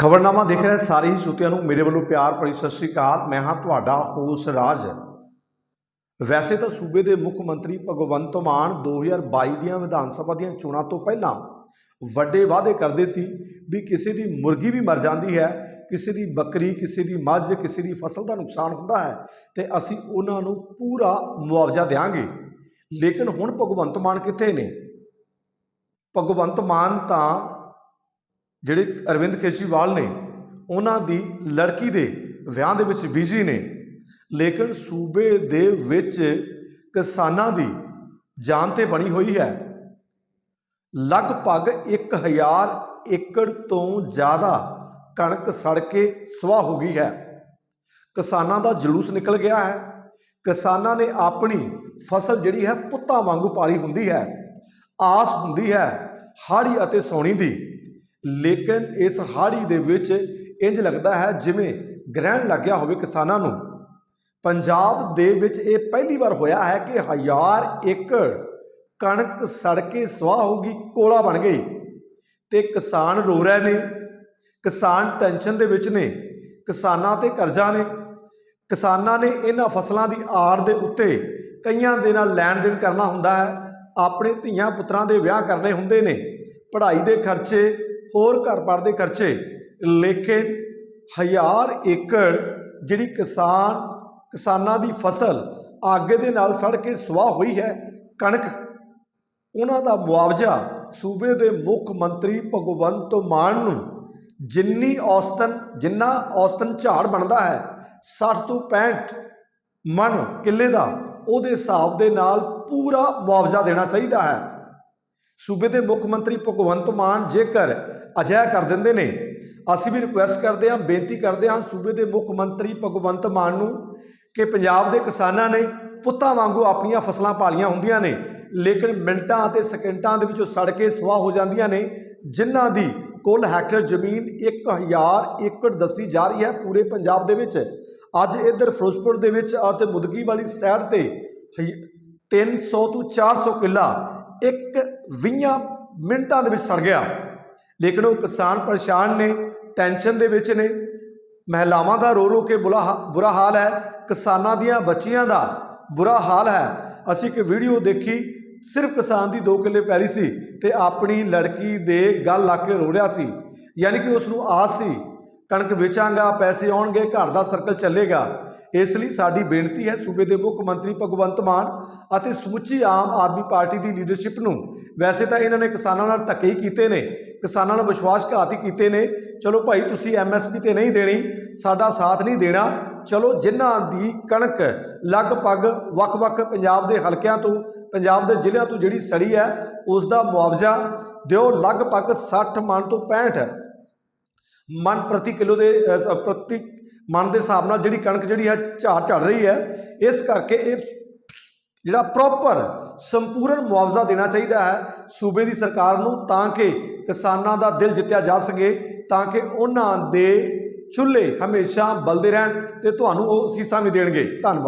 ਖਬਰਨਾਮਾ ਦੇਖ ਰਹੇ ਸਾਰੇ ਹੀ ਸਰੋਤਿਆਂ ਨੂੰ ਮੇਰੇ ਵੱਲੋਂ ਪਿਆਰ ਭਰੀ ਸਤਿ ਸ੍ਰੀ ਅਕਾਲ। ਮੈਂ ਹਾਂ ਤੁਹਾਡਾ ਹੋਸ ਰਾਜ। ਵੈਸੇ ਤਾਂ ਸੂਬੇ ਦੇ ਮੁੱਖ ਮੰਤਰੀ ਭਗਵੰਤ ਮਾਨ 2022 ਦੀਆਂ ਵਿਧਾਨ ਸਭਾ ਦੀਆਂ ਚੋਣਾਂ ਤੋਂ ਪਹਿਲਾਂ ਵੱਡੇ ਵਾਅਦੇ ਕਰਦੇ ਸੀ ਵੀ ਕਿਸੇ ਦੀ ਮੁਰਗੀ ਵੀ ਮਰ ਜਾਂਦੀ ਹੈ, ਕਿਸੇ ਦੀ ਬੱਕਰੀ, ਕਿਸੇ ਦੀ ਮੱਝ, ਕਿਸੇ ਦੀ ਫਸਲ ਦਾ ਨੁਕਸਾਨ ਹੁੰਦਾ ਹੈ ਤੇ ਅਸੀਂ ਉਹਨਾਂ ਨੂੰ ਪੂਰਾ ਮੁਆਵਜ਼ਾ ਦੇਵਾਂਗੇ ਲੇਕਿਨ ਹੁਣ ਭਗਵੰਤ ਮਾਨ ਕਿੱਥੇ ਨੇ? ਭਗਵੰਤ ਮਾਨ ਤਾਂ ਜਿਹੜੇ ਅਰਵਿੰਦ ਕੇਜਰੀਵਾਲ ਨੇ, ਉਹਨਾਂ ਦੀ ਲੜਕੀ ਦੇ ਵਿਆਹ ਦੇ ਵਿੱਚ ਬਿਜ਼ੀ ਨੇ। ਲੇਕਿਨ ਸੂਬੇ ਦੇ ਵਿੱਚ ਕਿਸਾਨਾਂ ਦੀ ਜਾਨ ਤੇ ਬਣੀ ਹੋਈ ਹੈ। ਲਗਭਗ 1000 ਏਕੜ ਤੋਂ ਜ਼ਿਆਦਾ ਕਣਕ ਸੜ ਕੇ ਸਵਾਹ ਹੋ ਗਈ ਹੈ। ਕਿਸਾਨਾਂ ਦਾ ਜਲੂਸ ਨਿਕਲ ਗਿਆ ਹੈ। ਕਿਸਾਨਾਂ ਨੇ ਆਪਣੀ ਫਸਲ ਜਿਹੜੀ ਹੈ ਪੁੱਤਾਂ ਵਾਂਗੂ ਪਾਲੀ ਹੁੰਦੀ ਹੈ। ਆਸ ਹੁੰਦੀ ਹੈ, ਹਾੜੀ ਅਤੇ ਸੌਣੀ ਦੀ। ਲੇਕਿਨ ਇਸ ਹਾੜੀ ਦੇ ਵਿੱਚ ਇੰਜ ਲੱਗਦਾ ਹੈ ਜਿਵੇਂ ਗ੍ਰਹਿਣ ਲੱਗਿਆ ਹੋਵੇ ਕਿਸਾਨਾਂ ਨੂੰ। ਪੰਜਾਬ ਦੇ ਵਿੱਚ ਇਹ ਪਹਿਲੀ ਵਾਰ ਹੋਇਆ ਹੈ ਕਿ ਹਜ਼ਾਰ ਏਕੜ ਕਣਕ ਸੜ ਕੇ ਸਵਾਹ ਹੋ ਗਈ, ਕੋਲਾ ਬਣ ਗਈ ਤੇ ਕਿਸਾਨ ਰੋ ਰਹੇ ਨੇ, ਕਿਸਾਨ ਟੈਨਸ਼ਨ ਦੇ ਵਿੱਚ ਨੇ, ਕਿਸਾਨਾਂ ਤੇ ਕਰਜ਼ਾ ਨੇ, ਕਿਸਾਨਾਂ ਨੇ ਇਹਨਾਂ ਫਸਲਾਂ ਦੀ ਆੜ ਦੇ ਉੱਤੇ ਕਈਆਂ ਦੇ ਨਾਲ ਲੈਣ ਦੇਣ ਕਰਨਾ ਹੁੰਦਾ ਹੈ, ਆਪਣੇ ਧੀਆਂ ਪੁੱਤਰਾਂ ਦੇ ਵਿਆਹ ਕਰਨੇ ਹੁੰਦੇ ਨੇ, ਪੜ੍ਹਾਈ ਦੇ ਖਰਚੇ ਹੋਰ ਘਰ-ਬਾਰ ਦੇ ਖਰਚੇ। ਲੇਕਿਨ ਹਜ਼ਾਰ ਏਕੜ ਜਿਹੜੀ ਕਿਸਾਨ, ਕਿਸਾਨਾਂ ਦੀ ਫਸਲ ਆਗੇ ਦੇ ਨਾਲ ਸੜ ਕੇ ਸੁਆਹ ਹੋਈ ਹੈ, ਕਣਕ, ਉਹਨਾਂ ਦਾ ਮੁਆਵਜ਼ਾ ਸੂਬੇ ਦੇ ਮੁੱਖ ਮੰਤਰੀ ਭਗਵੰਤ ਮਾਨ ਨੂੰ ਜਿੰਨੀ ਔਸਤਨ, ਜਿੰਨਾ ਔਸਤਨ ਝਾੜ ਬਣਦਾ ਹੈ 60 ਤੋਂ 65 ਮਣ ਕਿੱਲੇ ਦਾ, ਉਹਦੇ ਹਿਸਾਬ ਦੇ ਨਾਲ ਪੂਰਾ ਮੁਆਵਜ਼ਾ ਦੇਣਾ ਚਾਹੀਦਾ ਹੈ। ਸੂਬੇ ਦੇ ਮੁੱਖ ਮੰਤਰੀ ਭਗਵੰਤ ਮਾਨ ਜੇਕਰ ਅਜਿਹਾ ਕਰ ਦਿੰਦੇ ਨੇ। ਅਸੀਂ ਵੀ ਰਿਕੁਐਸਟ ਕਰਦੇ ਹਾਂ, ਬੇਨਤੀ ਕਰਦੇ ਹਾਂ ਸੂਬੇ ਦੇ ਮੁੱਖ ਮੰਤਰੀ ਭਗਵੰਤ ਮਾਨ ਨੂੰ ਕਿ ਪੰਜਾਬ ਦੇ ਕਿਸਾਨਾਂ ਨੇ ਪੁੱਤਾਂ ਵਾਂਗੂ ਆਪਣੀਆਂ ਫਸਲਾਂ ਪਾਲੀਆਂ ਹੁੰਦੀਆਂ ਨੇ, ਲੇਕਿਨ ਮਿੰਟਾਂ ਅਤੇ ਸਕਿੰਟਾਂ ਦੇ ਵਿੱਚ ਉਹ ਸੜ ਕੇ ਸਵਾਹ ਹੋ ਜਾਂਦੀਆਂ ਨੇ, ਜਿਨ੍ਹਾਂ ਦੀ ਕੁੱਲ ਹੈਕਟਰ ਜ਼ਮੀਨ 1000 ਏਕੜ ਦੱਸੀ ਜਾ ਰਹੀ ਹੈ ਪੂਰੇ ਪੰਜਾਬ ਦੇ ਵਿੱਚ। ਅੱਜ ਇੱਧਰ ਫਿਰੋਜ਼ਪੁਰ ਦੇ ਵਿੱਚ ਅਤੇ ਮੁਦਗੀ ਵਾਲੀ ਸਾਈਡ ਤੇ ਹਈ- 300 ਤੋਂ 400 ਕਿੱਲਾ ਇੱਕ 20 ਮਿੰਟਾਂ ਦੇ ਵਿੱਚ ਸੜ ਗਿਆ। ਲੇਕਿਨ ਉਹ ਕਿਸਾਨ ਪਰੇਸ਼ਾਨ ਨੇ ਟੈਨਸ਼ਨ ਦੇ ਵਿੱਚ ਨੇ। ਮਹਿਲਾਵਾਂ ਦਾ ਰੋ ਰੋ ਕੇ ਬੁਰਾ ਹਾ- ਬੁਰਾ ਹਾਲ ਹੈ। ਕਿਸਾਨਾਂ ਦੀਆਂ ਬੱਚੀਆਂ ਦਾ ਬੁਰਾ ਹਾਲ ਹੈ। ਅਸੀਂ ਇੱਕ ਵੀਡੀਓ ਦੇਖੀ, ਸਿਰਫ ਕਿਸਾਨ ਦੀ 2 ਕਿੱਲੇ ਪੈਲੀ ਸੀ ਤੇ ਆਪਣੀ ਲੜਕੀ ਦੇ ਗੱਲ ਲਾ ਕੇ ਰੋ ਰਿਹਾ ਸੀ। ਯਾਨੀ ਕਿ ਉਸ ਨੂੰ ਆਸ ਸੀ, ਕਣਕ ਵੇਚਾਂਗਾ, ਪੈਸੇ ਆਉਣਗੇ, ਘਰ ਦਾ ਸਰਕਲ ਚੱਲੇਗਾ। ਇਸ ਲਈ ਸਾਡੀ ਬੇਨਤੀ ਹੈ ਸੂਬੇ ਦੇ ਮੁੱਖ ਮੰਤਰੀ ਭਗਵੰਤ ਮਾਨ ਅਤੇ ਸਮੁੱਚੀ ਆਮ ਆਦਮੀ ਪਾਰਟੀ ਦੀ ਲੀਡਰਸ਼ਿਪ ਨੂੰ। ਵੈਸੇ ਤਾਂ ਇਹਨਾਂ ਨੇ ਕਿਸਾਨਾਂ ਨਾਲ ਧੱਕੇ ਹੀ ਕੀਤੇ ਨੇ, ਕਿਸਾਨਾਂ ਨਾਲ ਵਿਸ਼ਵਾਸਘਾਤ ਹੀ ਕੀਤੇ ਨੇ। ਚਲੋ ਭਾਈ, ਤੁਸੀਂ ਐਮਐਸਪੀ ਤੇ ਨਹੀਂ ਦੇਣੀ, ਸਾਡਾ ਸਾਥ ਨਹੀਂ ਦੇਣਾ। ਚਲੋ ਜਿਨ੍ਹਾਂ ਦੀ ਕਣਕ ਲਗਭਗ ਵੱਖ-ਵੱਖ ਪੰਜਾਬ ਦੇ ਹਲਕਿਆਂ ਤੋਂ, ਪੰਜਾਬ ਦੇ ਜ਼ਿਲ੍ਹਿਆਂ ਤੋਂ ਜਿਹੜੀ ਸੜੀ ਹੈ, ਉਸ ਦਾ ਮੁਆਵਜ਼ਾ ਦਿਓ ਲਗਭਗ 60 ਮਣ ਤੋਂ 65 ਮਨ ਪ੍ਰਤੀ ਕਿਲੋ ਦੇ ਪ੍ਰਤੀ ਮਨ ਦੇ ਹਿਸਾਬ ਨਾਲ ਜਿਹੜੀ ਕਣਕ ਜਿਹੜੀ ਹੈ ਝਾੜ ਝੜ ਰਹੀ ਹੈ, ਇਸ ਕਰਕੇ ਇਹ ਜਿਹੜਾ ਪ੍ਰੋਪਰ ਸੰਪੂਰਨ ਮੁਆਵਜ਼ਾ ਦੇਣਾ ਚਾਹੀਦਾ ਹੈ ਸੂਬੇ ਦੀ ਸਰਕਾਰ ਨੂੰ ਤਾਂ ਕਿ ਕਿਸਾਨਾਂ ਦਾ ਦਿਲ ਜਿੱਤਿਆ ਜਾ ਸਕੇ, ਤਾਂ ਕਿ ਉਹਨਾਂ ਦੇ ਚੁੱਲ੍ਹੇ ਹਮੇਸ਼ਾ ਬਲਦੇ ਰਹਿਣ ਤੇ ਤੁਹਾਨੂੰ ਉਹ ਸੀਸਾਂ ਵੀ ਦੇਣਗੇ। ਧੰਨਵਾਦ।